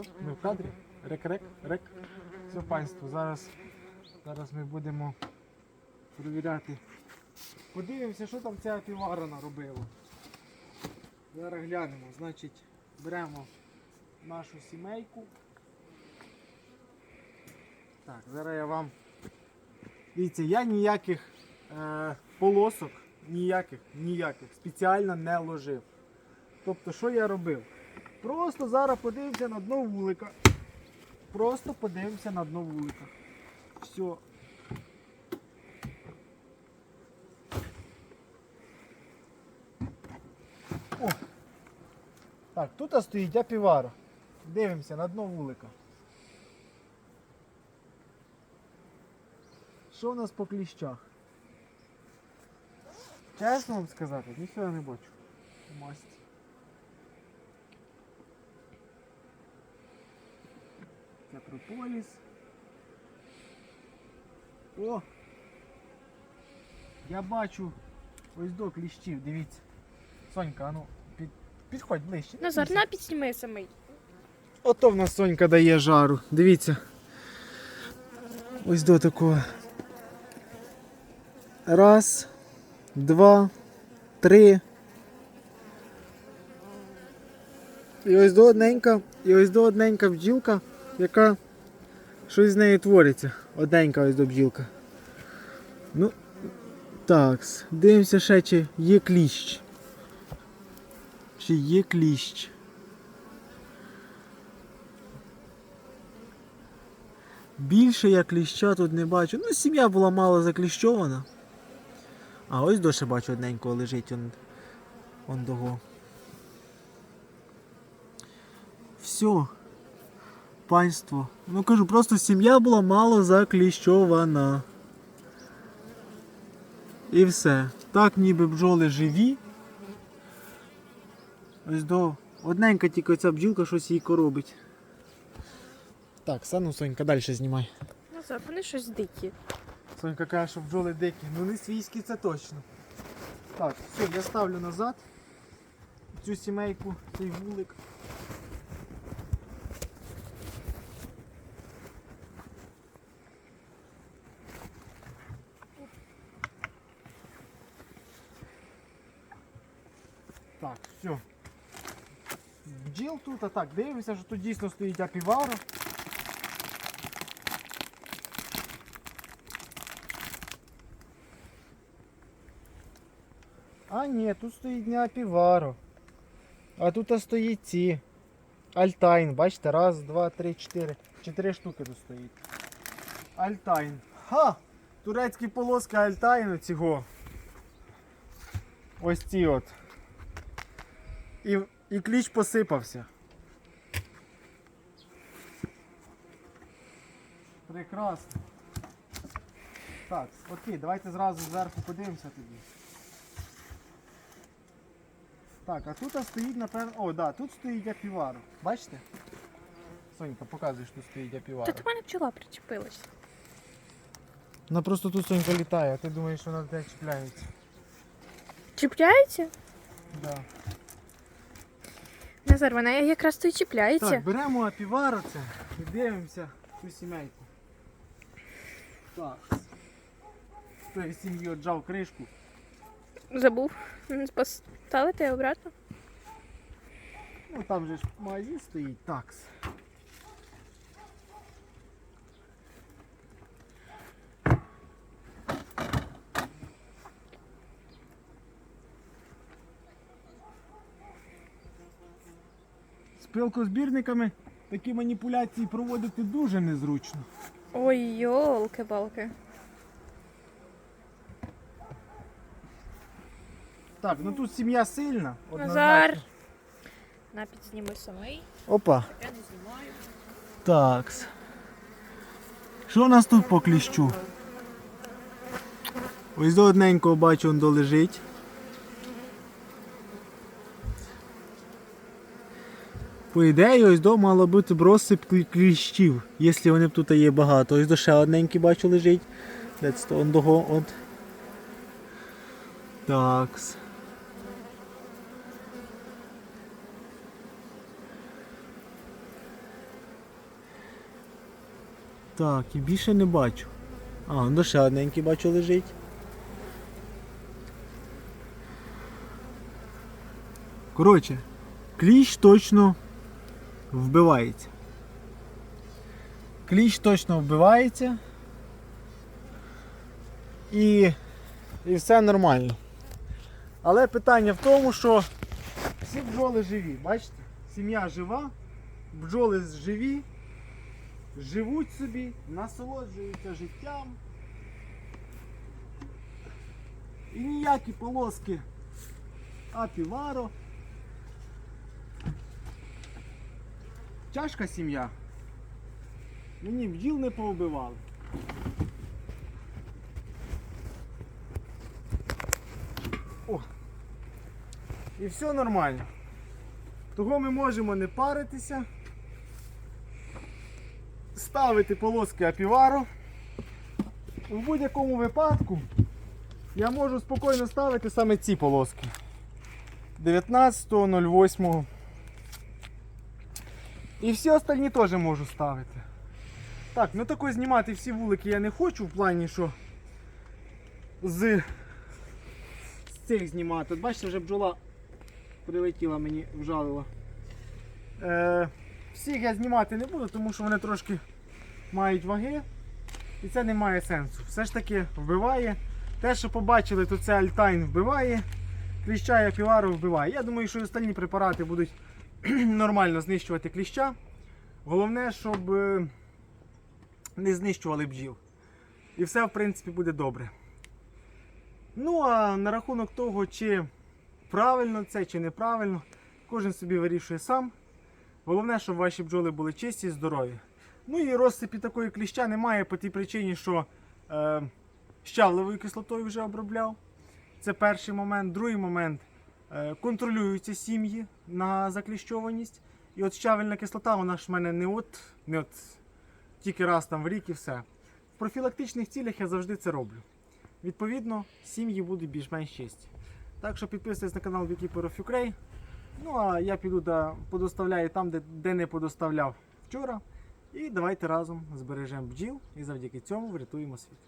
Все, ми в кадрі. Рек, рек, рек. Все, панство, зараз, зараз ми будемо перевіряти. Подивимося, що там ця півара наробила. Зараз глянемо. Значить, беремо нашу сімейку. Так, зараз я вам. Дивіться, я ніяких е, полосок, ніяких, ніяких спеціально не ложив. Тобто, що я робив? Просто зараз подивимося на дно вулика. Просто подивимося на дно вулика. Все. О. Так, тут стоїть апівара. Дивимося на дно вулика. Що у нас по кліщах? Чесно вам сказати, ніхто не бачу. Масть. Це. О! Я бачу ось до кліщів, дивіться. Сонька, ну під, підходь ближче. Назар, на підсніми самий. Ото в нас Сонька дає жару. Дивіться. Ось до такого. Раз, два, три. І ось до одненька, і ось до одненька бджілка, яка щось з нею твориться. Одненька ось до бджілка. Ну, так, дивимося ще, чи є кліщ. Чи є кліщ. Більше я кліща тут не бачу. Ну, сім'я була мало закліщована. А ось доше бачу одненького лежить он, он того. Все. Панство. Ну кажу, просто сім'я була мало закліщована. І все. Так ніби бджоли живі. Ось до. Одненька тільки ця бджілка щось їй коробить. Так, сану Сонька, далі знімай. Назар, вони щось дикі. Сонька каже, що бджоли дикі. Ну не свійські це точно. Так, все, я ставлю назад цю сімейку, цей вулик. Так, все. Бджіл тут, а так, дивимося, що тут дійсно стоїть апіваро. А ні, тут стоїть не апіваро. А тут стоїть ці. Альтайн, бачите, раз, два, три, чотири. Чотири штуки тут стоїть. Альтайн. Ха! Турецькі полоски Альтайну цього. Ось ці от. І, і кліч посипався. Прекрасно. Так, окей, давайте зразу зверху подивимося тоді. Так, а тут стоїть, напевно. О, да, тут стоїть апівар. Бачите? Сонька, показує, що тут стоїть апівар. Та до мене пчола причепилась. Вона просто тут Сонька літає, а ти думаєш, що вона тебе чіпляється. Чіпляється? Да. Назар, вона якраз то й чіпляється. Так, беремо апівару це і дивимося цю сімейку. Так. Той сім'ї отжав кришку. Забув поставити обратно. Ну там же ж магазин стоїть. Такс. Пилкозбірниками такі маніпуляції проводити дуже незручно. Ой, йолки-балки. Так, ну тут сім'я сильна. Назар. однозначно. На підсніми самий. Опа. Я не знімаю. Такс. Що у нас тут по кліщу? Ось до одненького бачу, он долежить. По ідеї, ось до мало бути розсип кліщів, якщо вони б тут є багато. Ось до ще одненький бачу лежить. Де це он дого от. Такс. Так, і більше не бачу. А, ну ще одненький бачу лежить. Коротше, кліщ точно вбивається. Кліщ точно вбивається. І, і все нормально. Але питання в тому, що всі бджоли живі. Бачите? Сім'я жива, бджоли живі, живуть собі, насолоджуються життям. І ніякі полоски апіваро. Тяжка сім'я. Мені бджіл не повбивали. О. І все нормально. Того ми можемо не паритися. Ставити полоски апіваро. У будь-якому випадку я можу спокійно ставити саме ці полоски. 19.08. І всі остальні теж можу ставити. Так, ну тако знімати всі вулики я не хочу в плані, що з, з цих знімати. От бачите, вже бджола прилетіла мені, вжалила. Е, всіх я знімати не буду, тому що вони трошки мають ваги. І це не має сенсу. Все ж таки вбиває. Те, що побачили, то це Альтайн вбиває. Кліща і апівару вбиває. Я думаю, що і остальні препарати будуть нормально знищувати кліща. Головне, щоб е, не знищували бджіл. І все, в принципі, буде добре. Ну, а на рахунок того, чи правильно це, чи неправильно, кожен собі вирішує сам. Головне, щоб ваші бджоли були чисті і здорові. Ну і розсипі такої кліща немає по тій причині, що е, щавлевою кислотою вже обробляв. Це перший момент. Другий момент контролюються сім'ї на закліщованість. І от щавельна кислота, вона ж в мене не от, не от тільки раз там в рік і все. В профілактичних цілях я завжди це роблю. Відповідно, сім'ї будуть більш-менш чисті. Так що підписуйтесь на канал Beekeeper of Ukraine. Ну а я піду да, подоставляю там, де, де не подоставляв вчора. І давайте разом збережемо бджіл і завдяки цьому врятуємо світ.